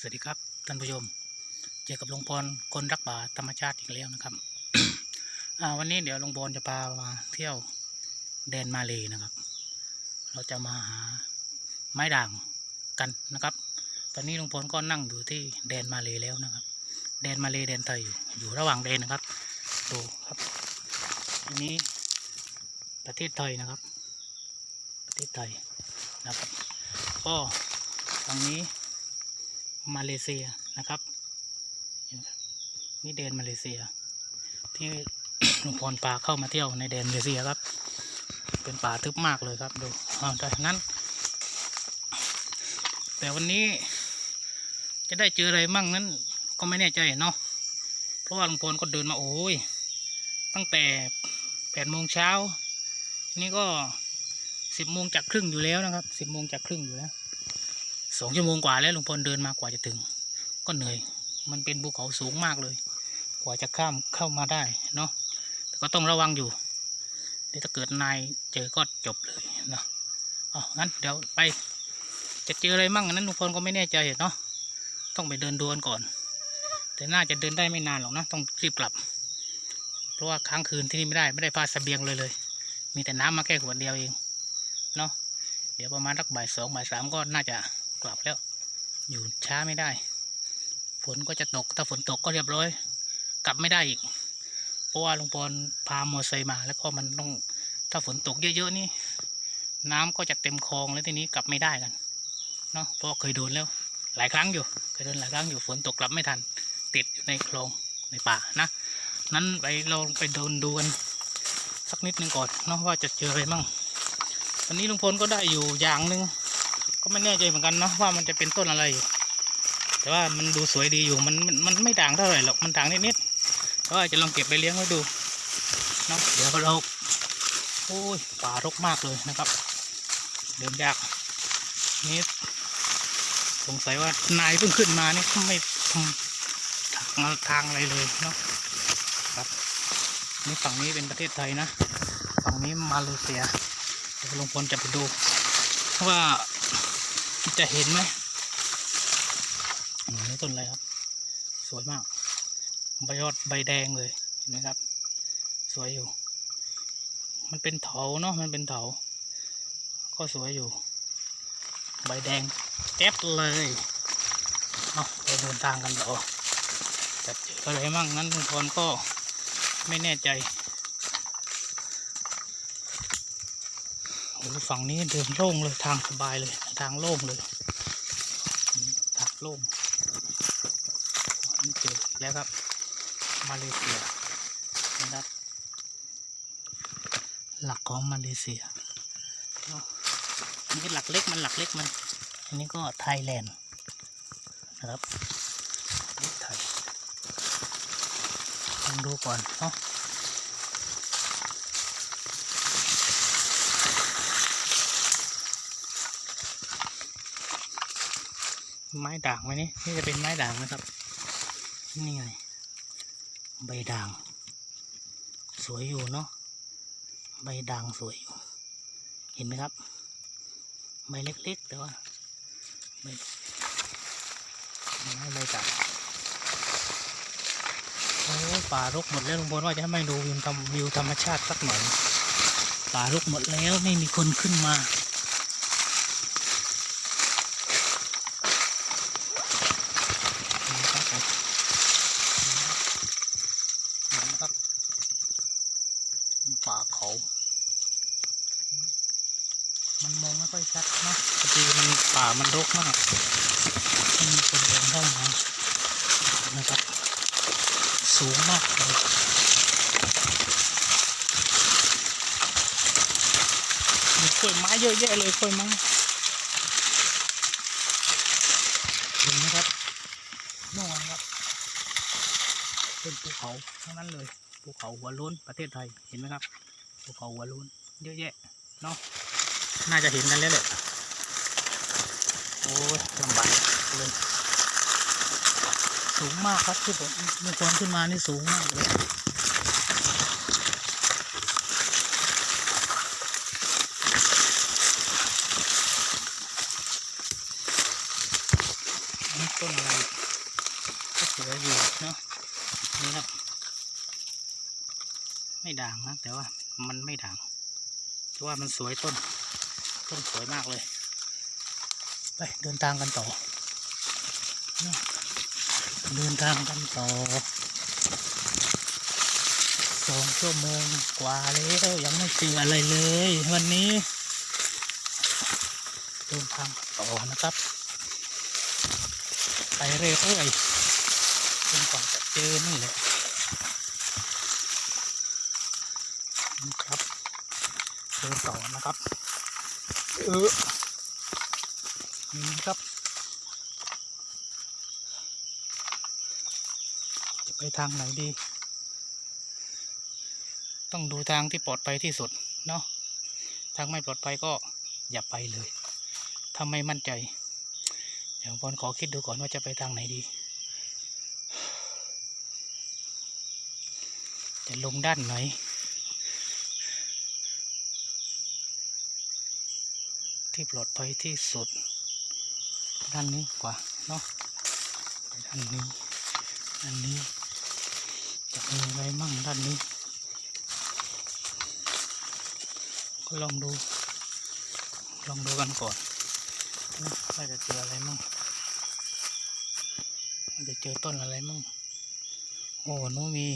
สวัสดีครับท่านผู้ชม เจอกับลุงพรคนรักป่าธรรมชาติอีกแล้วนะครับ วันนี้เดี๋ยวลุงพรจะพามาเที่ยวแดนมาเลยนะครับ เราจะมาหาไม้ด่างกันนะครับ ตอนนี้ลุงพลก็นั่งอยู่ที่แดนมาเลยแล้วนะครับ แดนมาเลยแดนไทยอยู่อยู่ระหว่างแดนนะครับ ดูครับ อันนี้ประเทศไทยนะครับ ประเทศไทยนะครับก็ฝั่งนี้ มาเลเซียนะครับนี่แดนมาเลเซีย ที่ลุงพรปาเข้ามาเที่ยวในแดนมาเลเซียครับ เป็นป่าทึบมากเลยครับดูเอาแต่นั้น แต่วันนี้จะได้เจออะไรมั่งนั้น ก็ไม่แน่ใจเนาะเพราะว่าลุงพลก็เดินมาโอ้ยตั้งแต่แปดโมงเช้านี่ก็สิบโมงจากครึ่งอยู่แล้วนะครับสิบโมงจากครึ่งอยู่แล้ว สองชั่วโมงกว่าแล้วลุงพลเดินมากว่าจะถึง ก็เหนื่อย มันเป็นภูเขาสูงมากเลย กว่าจะข้ามเข้ามาได้เนาะแต่ก็ต้องระวังอยู่เดี๋ยวถ้าเกิดนายเจอก็จบเลยเนาะอ๋องั้นเดี๋ยวไป จะเจออะไรมั่งนั้นลุงพลก็ไม่แน่ใจเนาะต้องไปเดินดูกันก่อน แต่น่าจะเดินได้ไม่นานหรอกนะต้องรีบกลับ เพราะว่าค้างคืนที่นี่ไม่ได้ไม่ได้พาสเสบียงเลยเลย มีแต่น้ำมาแค่ขวดเดียวเองเนาะเดี๋ยวประมาณสักบ่ายสองบ่ายสามก็น่าจะ กลับแล้ว อยู่ช้าไม่ได้ ฝนก็จะตก ถ้าฝนตกก็เรียบร้อย กลับไม่ได้อีก เพราะว่าลุงปอนพามอไซค์มา แล้วก็มันต้อง ถ้าฝนตกเยอะๆนี่ น้ำก็จะเต็มคลองแล้วทีนี้กลับไม่ได้กัน เนาะ เพราะเคยโดนแล้ว หลายครั้งอยู่ เคยโดนหลายครั้งอยู่ ฝนตกกลับไม่ทัน ติดอยู่ในคลองในป่านะ นั้นไปเราไปเดินดูกันสักนิดหนึ่งก่อนเนาะว่าจะเจออะไรมั่งวันนี้ลุงพลก็ได้อยู่อย่างหนึ่ง ก็ไม่แน่ใจเหมือนกันเนาะว่ามันจะเป็นต้นอะไร แต่ว่ามันดูสวยดีอยู่มันมันมันไม่ด่างเท่าไหร่หรอกมันด่างนิดๆก็อาจจะลองเก็บไปเลี้ยงไว้ดูเนาะเดี๋ยวเราโอ้ยป่ารกมากเลยนะครับ เดินยากนี่สงสัยว่านายเพิ่งขึ้นมานี่เขาไม่ทำทางทางอะไรเลยเนาะครับนี่ฝั่งนี้เป็นประเทศไทยนะฝั่งนี้มาเลเซียเดี๋ยวลุงพลจะไปดูว่า จะเห็นไหมนนี้ต้นอะไรครับ สวยมาก ใบยอดใบแดงเลยเห็นไหมครับ สวยอยู่ มันเป็นเถาเนาะมันเป็นเถา ก็สวยอยู่ ใบแดงแจ๊บเลยเอาไปเดินทางกันต่อจะเจออะไรมั่งนั้นทุกคนก็ไม่แน่ใจโอ้โหฝั่งนี้เดินโล่งเลยทางสบายเลย ทางโล่งเลยทางโล่งนี่เจอแล้วครับ มาเลเซียนะครับ หลักของมาเลเซียอันนี้หลักเล็กมันหลักเล็กมัน อันนี้ก็ไทยแลนด์นะครับไทยลองดูก่อนเนาะ ไม้ด่างไหมนี่นี่จะเป็นไม้ด่างนะครับ นี่ไง ใบด่าง สวยอยู่เนาะใบด่างสวยอยู่ เห็นไหมครับ ใบเล็กๆ แต่ว่าใบไม้ใบด่างโอ้ป่ารกหมดแล้วลุงพลว่าจะให้ไม่ดูวิวธรรมวิวธรรมชาติสักหน่อยป่ารกหมดแล้วไม่มีคนขึ้นมา นี่ครับผมนี่นะครับเป็นป่าเขา มันมองไม่ ค่อยชัดนะพอดีมันป่ามันรกมากไม่มีคนเดินเข้ามานะครับสูงมากเลยมีกล้วยไม้เยอะแยะเลยกล้วยไม้เห็นไหมครับนู่นครับเป็นภูเขาทั้งนั้นเลยภูเขาหัวโล้นประเทศไทยเห็นไหมครับภูเขาหัวโล้นเยอะแยะเนาะ น่าจะเห็นกันแล้วแหละโอ้ยลำบากเลยสูงมากครับที่ผมมีคนขึ้นมานี่สูงมากเลยต้นอะไรก็สวยอยู่เนาะนี่ครับ ไม่ด่างนะแต่ว่ามันไม่ด่างแต่ว่ามันสวยต้น ต้นสวยมากเลย ไปเดินทางกันต่อ เดินทางกันต่อสองชั่วโมงกว่าแล้วยังไม่เจออะไรเลย วันนี้เดินทางต่อนะครับ ไปเรื่อยๆจนกว่าจะเจอนี่แหละนะครับ เดินต่อนะครับ เออนี่ครับ จะไปทางไหนดี ต้องดูทางที่ปลอดภัยที่สุดเนาะ ทางไม่ปลอดภัยก็อย่าไปเลยถ้าไม่มั่นใจ เดี๋ยวบอลขอคิดดูก่อนว่าจะไปทางไหนดี จะลงด้านไหน ที่ปลอดภัยที่สุด ด้านนี้กว่าเนาะด้านนี้ด้านนี้จะมีอะไรมั่งด้านนี้ ก็ลองดู ลองดูกันก่อนนะว่าจะเจออะไรมั่งว่าจะเจอต้นอะไรมั่งโอ้นูมี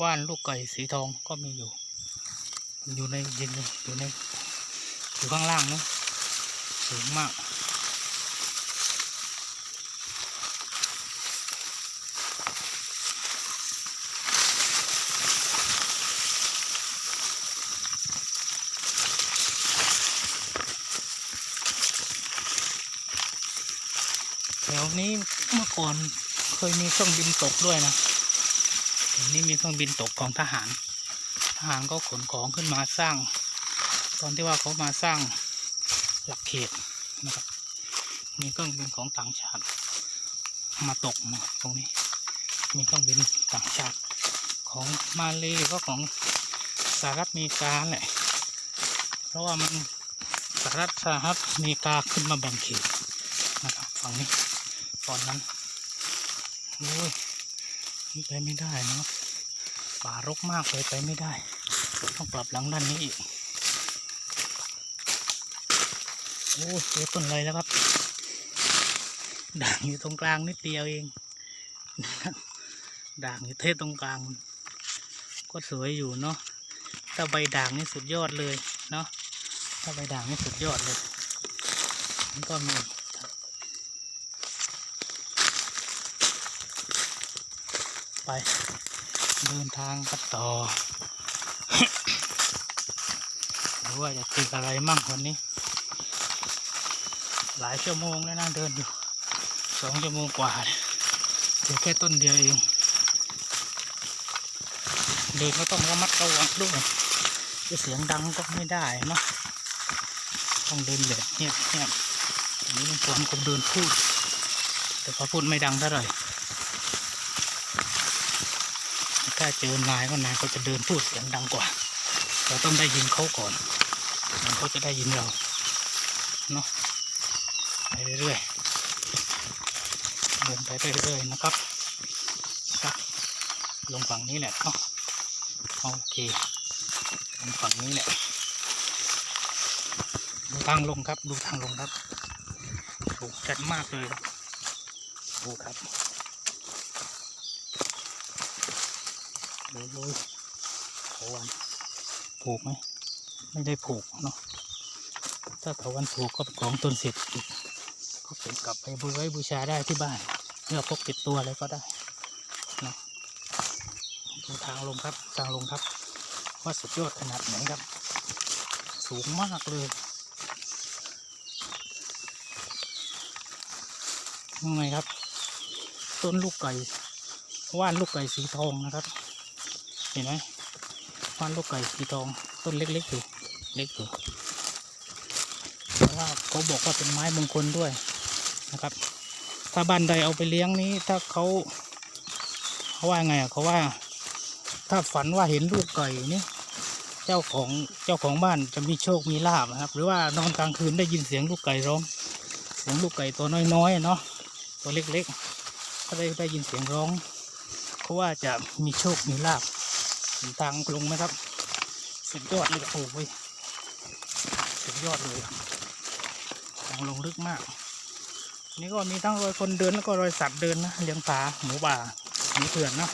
ว่านลูกไก่สีทองก็มีอยู่ อยู่ในยินอยู่ในอยู่ข้างล่างนะ สูงมาก แถวนี้เมื่อก่อนเคยมีเครื่องบินตกด้วยนะแถวนี้มีเครื่องบินตกของทหาร ทหารก็ขนของขึ้นมาสร้าง ตอนที่ว่าเขามาสร้าง หลักเขตนะครับ มีเครื่องบินของต่างชาติ มาตกมาตรงนี้ มีเครื่องบินต่างชาติ ของมาเลก็ของสหรัฐอเมริกาแหละ เพราะว่ามันสหรัฐสหรัฐอเมริกาขึ้นมาแบ่งเขตนะครับฝั่งนี้ตอนนั้นโอ้ยไปไม่ได้นะป่ารกมากเลยไปไม่ได้ ต้องปรับหลังด้านนี้อีก โอ้เจอต้นอะไรแล้วครับด่างอยู่ตรงกลางนิดเดียวเองด่างอยู่เทศตรงกลาง ก็สวยอยู่เนาะถ้าใบด่างนี่สุดยอดเลยเนาะถ้าใบด่างนี่สุดยอดเลยมันก็มีไปเดินทางกันต่อดูว่าจะเจออะไรมั่งวันนี้ หลายชั่วโมงแล้วนะเดินอยู่สองชั่วโมงกว่าเนี่ยเจอแค่ต้นเดียวเองเดินก็ต้องระมัดระวังด้วยจะเสียงดังก็ไม่ได้เนาะต้องเดินแบบเงียบเงียบอันนี้มันควรคงเดินพูด แต่พอพูดไม่ดังเท่าไหร่ถ้าเจอนายก็นายก็จะเดินพูดเสียงดังกว่าเราต้องได้ยินเขาก่อนมันก็จะได้ยินเราเนาะ เรื่อยๆเดินไปเรื่อยๆนะครับครับ ลงฝั่งนี้แหละเนาะโอเคลงฝั่งนี้แหละดูทางลงครับ ดูทางลงครับถูกจัดมากเลยดูครับดูดูเถาวันผูกไหมไม่ได้ผูกเนาะถ้าเถาวันผูกก็เป็นของต้นเสร็จอีก เก็บกลับไปบูไว้บูชาได้ที่บ้านเพื่อพกติดตัวอะไรก็ได้นะดูทางลงครับทางลงครับว่าสุดยอดขนาดไหนครับ สูงมากเลยยังไงครับ ต้นลูกไก่ว่านลูกไก่สีทองนะครับ เห็นไหมว่านลูกไก่สีทอง ต้นเล็กๆอยู่เล็กอยู่เพราะว่าเขาบอกว่าเป็นไม้มงคลด้วย นะครับ ถ้าบ้านใดเอาไปเลี้ยงนี้ ถ้าเขาเขาว่าไงอะเขาว่า ถ้าฝันว่าเห็นลูกไก่นี่เจ้าของเจ้าของบ้านจะมีโชคมีลาบนะครับ หรือว่านอนกลางคืนได้ยินเสียงลูกไก่ร้องเสียงลูกไก่ตัวน้อยๆเนาะตัวเล็กๆก็ได้ได้ยินเสียงร้องเขาว่าจะมีโชคมีลาบเห็นทางลงไหมครับสุดยอดเลยโอ้ยสุดยอดเลยอะทางลงลึกมาก นี่ก็มีทั้งรอยคนเดินแล้วก็รอยสัตว์เดินนะเลี้ยงปลาหมูป่าหมูเถื่อนเนาะ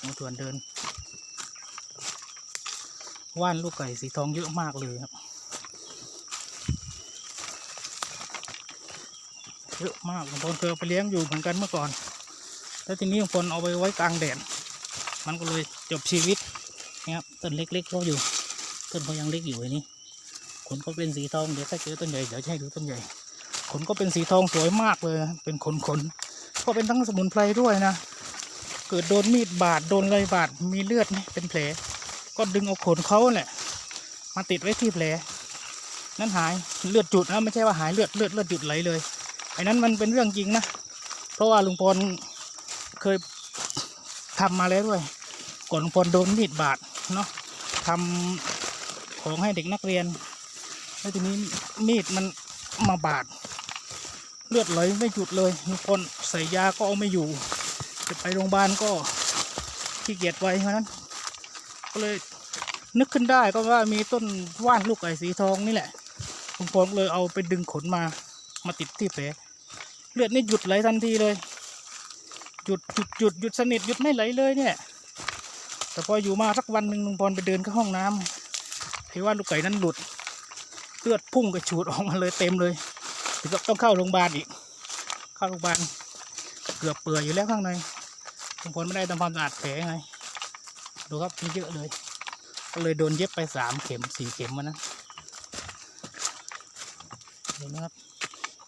หมูเถื่อนเดิน ว่านลูกไก่สีทองเยอะมากเลยครับเยอะมากบางคนเคยเอไปเลี้ยงอยู่เหมือนกันเมื่อก่อนแล้วทีนี้บางคนเอาไปไว้กลางแดดมันก็เลยจบชีวิตนะครับต้นเล็กๆก็อยู่ต้นเขายังเล็กอยู่ไอ้นี่ขนก็เป็นสีทองเดี๋ยวถ้าเจอต้นใหญ่เดี๋ยวจะให้ดูต้นใหญ่ ขนก็เป็นสีทองสวยมากเลยนะเป็นขนขนก็เป็นทั้งสมุนไพรด้วยนะ เกิดโดนมีดบาดโดนอะไรบาดมีเลือดไหมเป็นแผล ก็ดึงเอาขนเขาแหละมาติดไว้ที่แผล นั่นหายเลือดจุดนะไม่ใช่ว่าหายเลือดเลือดเลือดหยุดไหลเลยไอ้นั้นมันเป็นเรื่องจริงนะ เพราะว่าลุงพรเคยทำมาแล้วด้วย ก่อนลุงพรโดนมีดบาดเนาะทำของให้เด็กนักเรียนแล้วทีนี้มีดมันมาบาด เลือดไหลไม่หยุดเลยลุงพรใส่ยาก็เอาไม่อยู่ จะไปโรงพยาบาลก็ขี้เกียจไว้เพราะนั้น ก็เลยนึกขึ้นได้ก็ว่ามีต้นว่านลูกไก่สีทองนี่แหละลุงพเลยเอาไปดึงขนมามาติดที่แผลเลือดนี่หยุดไหลทันทีเลย หยุดหยุดหยุดหยุดสนิทหยุดไม่ไหลเลยเนี่ย แต่พออยู่มาสักวันหนึ่งลุงพรไปเดินเข้าห้องน้ำเห็นว่าลูกไก่นั้นหลุด เลือดพุ่งกระฉูดออกมาเลยเต็มเลย ต้องเข้าโรงพยาบาลอีก เข้าโรงพยาบาลเกือบเปื่อยอยู่แล้วข้างในลุงพลไม่ได้ทำความสะอาดแผลไง ดูครับมีเยอะเลย ก็เลยโดนเย็บไปสามเข็มสี่เข็มวันนั้นเห็นไหมครับ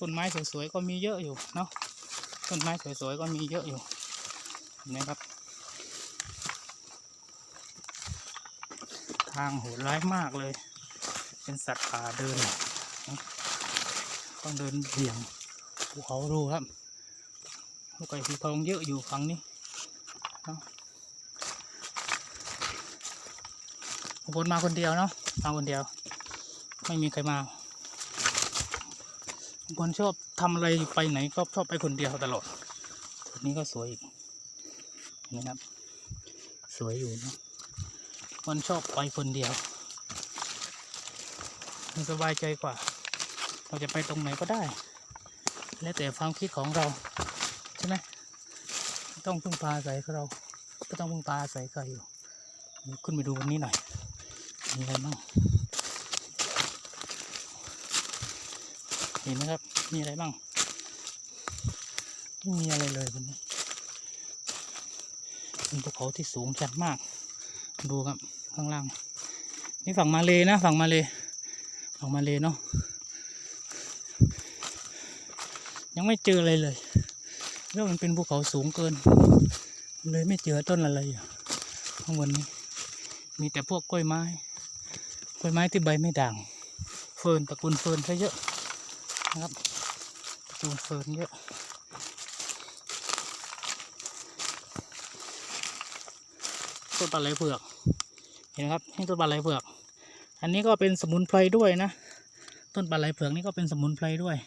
ต้นไม้สวยๆก็มีเยอะอยู่เนาะ ต้นไม้สวยๆก็มีเยอะอยู่ เห็นไหมครับ ทางโหดร้ายมากเลย เป็นสัตว์ป่าเดินนะ ต้องเดินเบี่ยงภูเขาดูครับลูกไก่สีทองเยอะอยู่ฝั่งนี้เนะบางคนมาคนเดียวเนาะมาคนเดียว ไม่มีใครมาบางคนชอบทำอะไรไปไหนก็ชอบไปคนเดียวตลอดจุดนี้ก็สวยอีกเห็นไหมครับ สวยอยู่นะมันชอบไปคนเดียวมันสบายใจกว่า เราจะไปตรงไหนก็ได้ แล้วแต่ความคิดของเราใช่ไหมต้องพึ่งพาอาศัยเราก็ต้องพึ่งพาอาศัยใครอยู่ขึ้นไปดูวันนี้หน่อยมีอะไรบ้างเห็นไหมครับมีอะไรบ้างไม่มีอะไรเลยวันนี้เป็นภูเขาที่สูงชันมาก ดูครับข้างล่างนี่ฝั่งมาเลยนะฝั่งมาเลยฝั่งมาเลยเนาะ ยังไม่เจออะไรเลยแล้วมันเป็นภูเขาสูงเกิน เลยไม่เจอต้นอะไรอยู่ข้างบนนี้ มีแต่พวกกล้วยไม้ กล้วยไม้ที่ใบไม่ด่าง เฟิร์นตระกูลเฟิร์นซะเยอะนะครับตระกูลเฟิร์นเยอะต้นปลาไหลเผือก เห็นไหมครับนี่ต้นปลาไหลเผือก อันนี้ก็เป็นสมุนไพรด้วยนะ ต้นปลาไหลเผือกนี่ก็เป็นสมุนไพรด้วย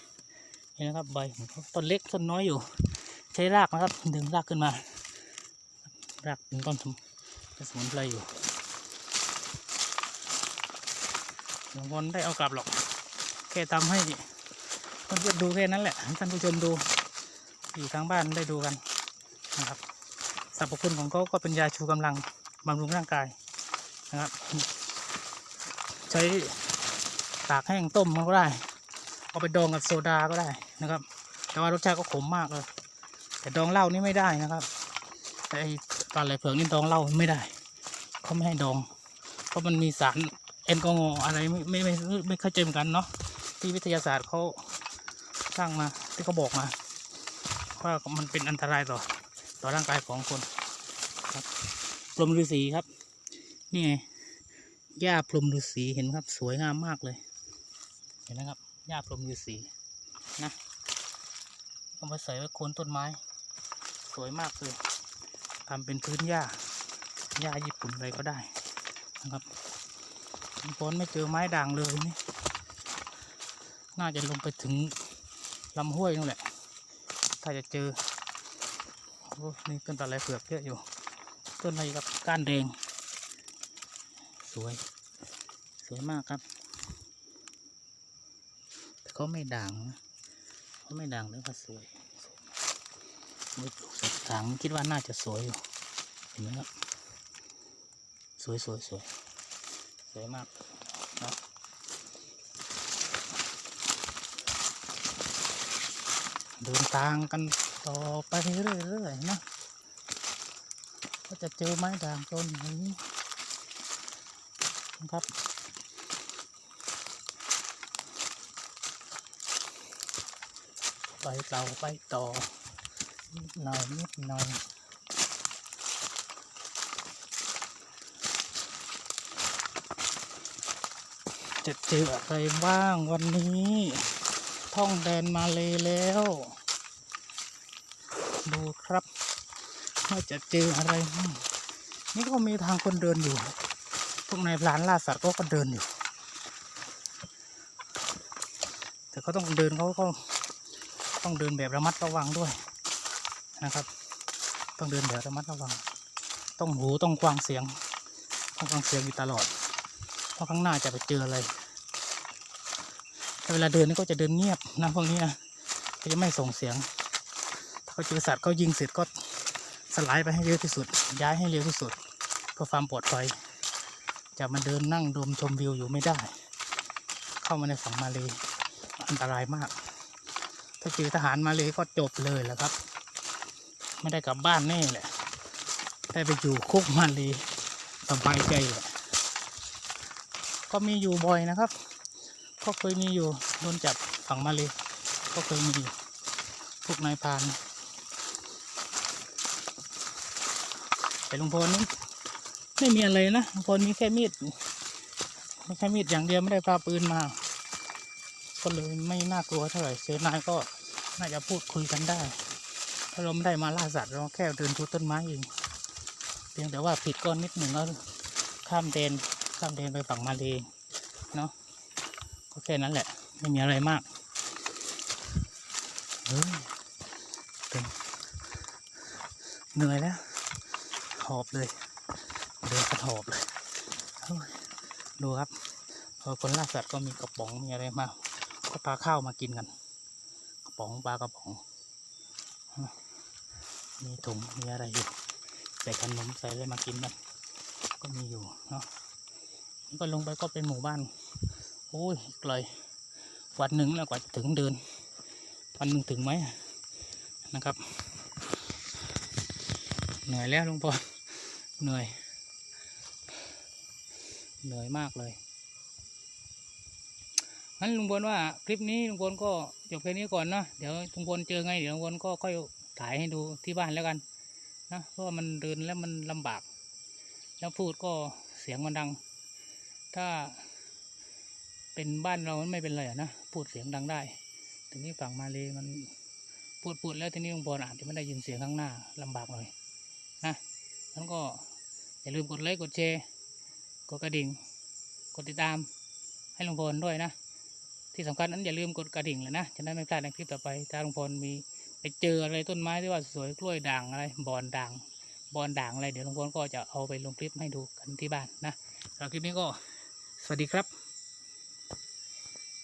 เห็นไหมครับใบของเขาต้นเล็กต้นน้อยอยู่ ใช้รากนะครับ ดึงรากขึ้นมา รากเป็นต้นสมุนไพรอยู่หลวงพ่อได้เอากลับหรอก แค่ทำให้เพื่อนดูแค่นั้นแหละท่านผู้ชมดูอยู่ทางบ้านได้ดูกันนะครับสรรพคุณของเขาก็เป็นยาชูกำลังบำรุงร่างกายนะครับ ใช้ตากแห้งต้มมันก็ได้ เอาไปดองกับโซดาก็ได้นะครับ แต่ว่ารสชาติก็ขมมากเลย แต่ดองเหล้านี่ไม่ได้นะครับ แต่ไอปลาไหลเผือกนี่ดองเหล้าไม่ได้เขาไม่ให้ดอง เพราะมันมีสารแอลกอฮอล์อะไรไม่ไม่ไม่ไม่เข้าใจเหมือนกันเนาะที่วิทยาศาสตร์เขาสร้างมาที่เขาบอกมาว่ามันเป็นอันตรายต่อต่อร่างกายของคนครับพรมฤาษีครับ นี่ไงหญ้าพรมฤาษีเห็นครับ สวยงามมากเลย เห็นไหมครับ หญ้าพรมฤาษีนะเอามาใส่ไว้โคนต้นไม้ สวยมากเลยทำเป็นพื้นหญ้าหญ้าญี่ปุ่นอะไรก็ได้นะครับฝนไม่เจอไม้ด่างเลยนี่น่าจะลงไปถึงลำห้วยนั่นแหละ ถ้าจะเจอโอ้นี่ต้นตะไลเผือกเยอะอยู่ ต้นอะไรกับก้านแดง สวย สวยมากครับ เขาไม่ด่างนะเขาไม่ด่างแล้วก็สวยสวยมากไว้ปลูกส่กถางคิดว่าน่าจะสวยอยู่ เห็นไหมครับ สวยสวยสวยสวยมากนะเดินทางกันต่อไปเรื่อยๆนะ ก็จะเจอไม้ด่างต้นนี้นะครับ ไปต่อไปต่อนิดหน่อยนิดหน่อยจะเจออะไรบ้างวันนี้ ท่องแดนมาเลยแล้ว ดูครับว่าจะเจออะไรบ้างนี่ก็มีทางคนเดินอยู่ พวกนายพรานล่าสัตว์ก็ก็เดินอยู่ แต่เขาต้องเดินเขาก็ ต้องเดินแบบระมัดระวังด้วยนะครับ ต้องเดินแบบระมัดระวัง ต้องหูต้องกวางเสียง ต้องฟังเสียงอยู่ตลอด เพราะข้างหน้าจะไปเจออะไรแต่เวลาเดินนี่ก็จะเดินเงียบนะพวกนี้นะจะไม่ส่งเสียง ถ้าเขาเจอสัตว์เขายิงเสร็จก็สไลด์ไปให้เร็วที่สุด ย้ายให้เร็วที่สุด เพื่อความปลอดภัย จะมาเดินนั่งดมชมวิวอยู่ไม่ได้ เข้ามาในฝั่งมาเลยอันตรายมาก ถ้าเจอทหารมาเลยก็จบเลยแหละครับ ไม่ได้กลับบ้านแน่แหละ ได้ไปอยู่คุกมาเลยสบายใจแหละก็มีอยู่บ่อยนะครับ ก็เคยมีอยู่โดนจับฝั่งมาเลยก็เคยมีอยู่พวกนายพานแต่ลุงพลนี่ไม่มีอะไรนะลุงพลมีแค่มีดมีแค่มีดอย่างเดียวไม่ได้พาปืนมา ก็เลยไม่น่ากลัวเท่าไหร่เสนายก็น่าจะพูดคุยกันได้ ถ้าเราไม่ได้มาล่าสัตว์เราแค่เดินทุต้นไม้เองเพียงแต่ว่าผิดก้อนนิดหนึ่งแล้วข้ามเดนข้ามเดนไปฝั่งมาเลยเนาะก็แค่นั้นแหละ ไม่มีอะไรมากเฮ้ยเหนื่อยแล้ว หอบเลย เดินกระหอบเลยดูครับเออคนล่าสัตว์ก็มีกระป๋องมีอะไรมา ก็ปลาข้าวมากินกันกระป๋องปลากระป๋องมีถุงมีอะไรอยู่ใส่ขนมใส่อะไรมากินกันก็มีอยู่เนาะนี่ก็ลงไปก็เป็นหมู่บ้านโอ้ยไกลวันหนึ่งแล้วกว่าจะถึงเดินวันหนึ่งถึงไหมนะครับ เหนื่อยแล้วลุงพลเหนื่อย เหนื่อยมากเลย งั้นลุงพลว่าคลิปนี้ลุงพลก็จบแค่นี้ก่อนเนาะเดี๋ยวลุงพลเจอไงเดี๋ยวลุงพลก็ค่อยถ่ายให้ดูที่บ้านแล้วกันนะเพราะมันเดินแล้วมันลำบาก แล้วพูดก็เสียงมันดัง ถ้าเป็นบ้านเรามันไม่เป็นไรนะพูดเสียงดังได้ทีนี้ฝั่งมาเลยมันพูดพูดแล้วทีนี้ลุงพลอาจจะไม่ได้ยินเสียงข้างหน้าลำบากหน่อยนะงั้นก็อย่าลืมกดไลค์กดแชร์กดกระดิ่ง กดติดตามให้ลุงพลด้วยนะ ที่สำคัญนั้นอย่าลืมกดกระดิ่งเลยนะจะได้ไม่พลาดในคลิปต่อไปถ้าลุงพลมีไปเจออะไรต้นไม้ที่ว่าสวยกล้วยด่างอะไรบอนด่างบอนด่างอะไรเดี๋ยวลุงพลก็จะเอาไปลงคลิปให้ดูกันที่บ้านนะสำหรับคลิปนี้ก็สวัสดีครับ